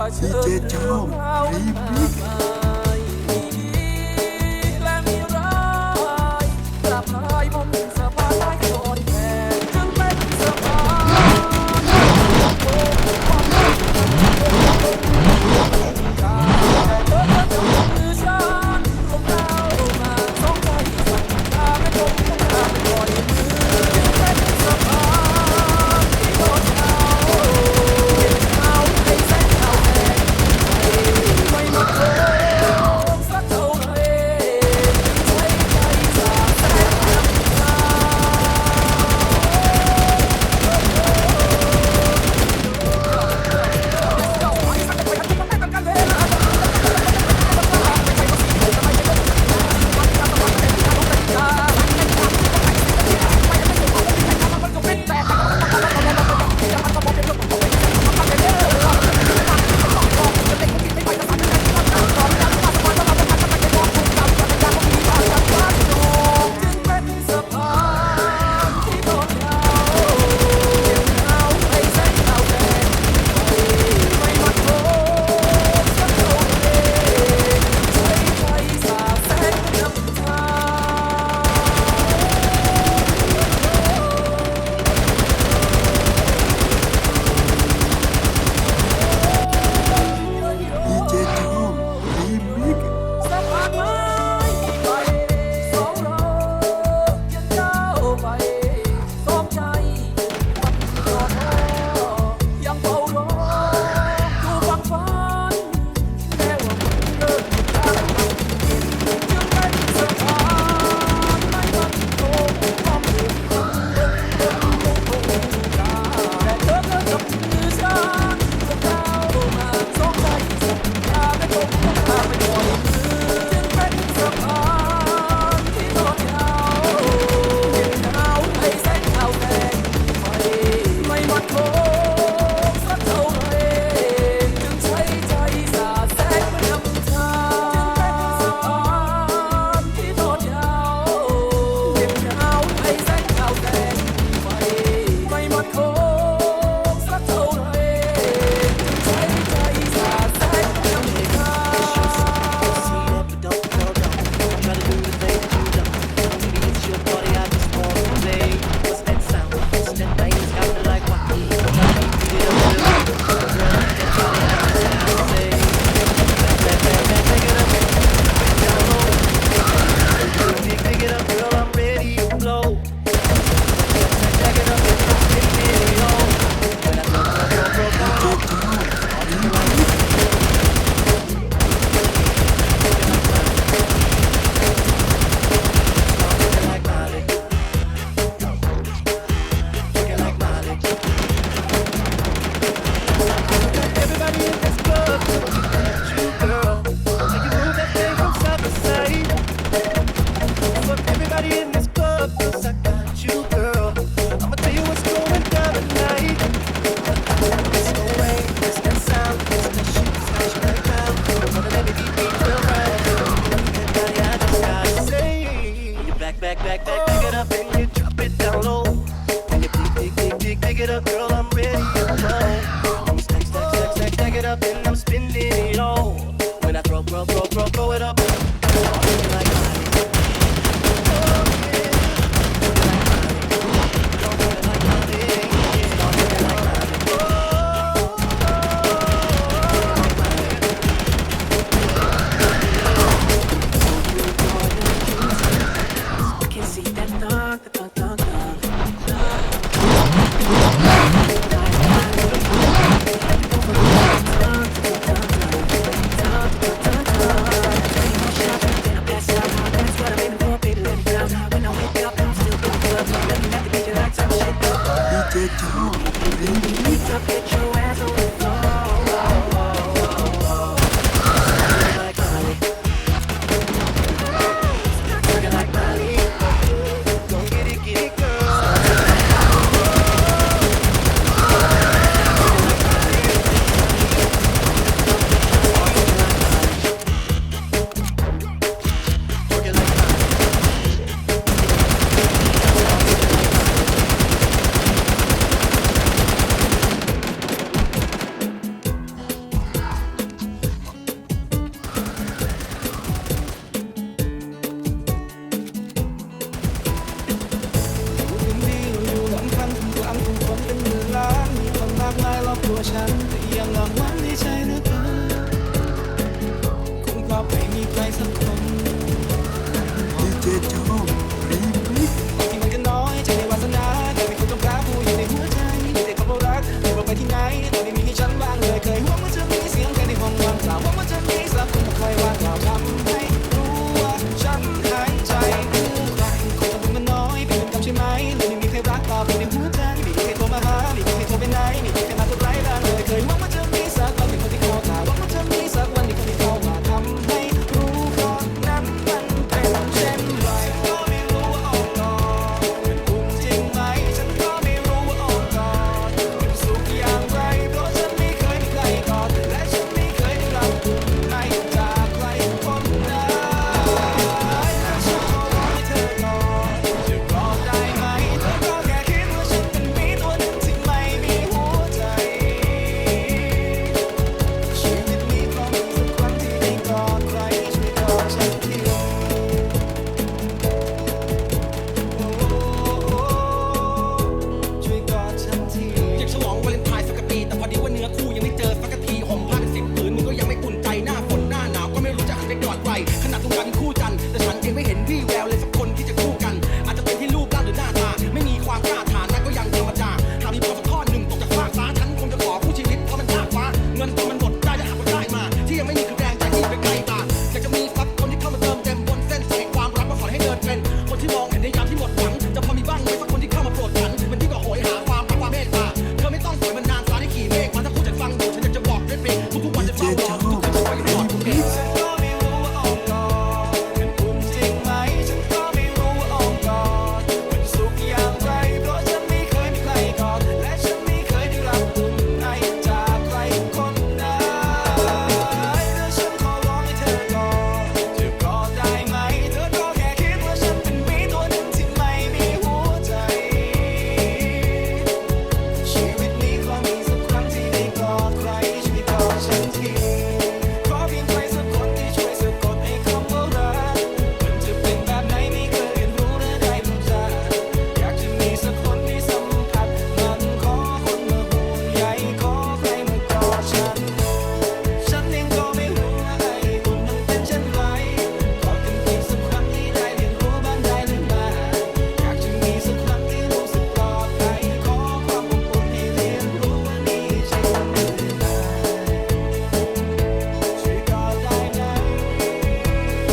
Touch the blue mountain. back, back, back, back it up and get get your home. Baby. Get your, get your ฉันยังหลังหวังในใจนะเธอคงเพราะไม่มีใครสักคนที่เจ็บชอบรีบรีบที่มันก็น้อยใจในวาสนาแต่มีคนต้องรักผู้อยู่ในหัวใจแต่คำว่ารักไม่ว่าไปที่ไหน Oh.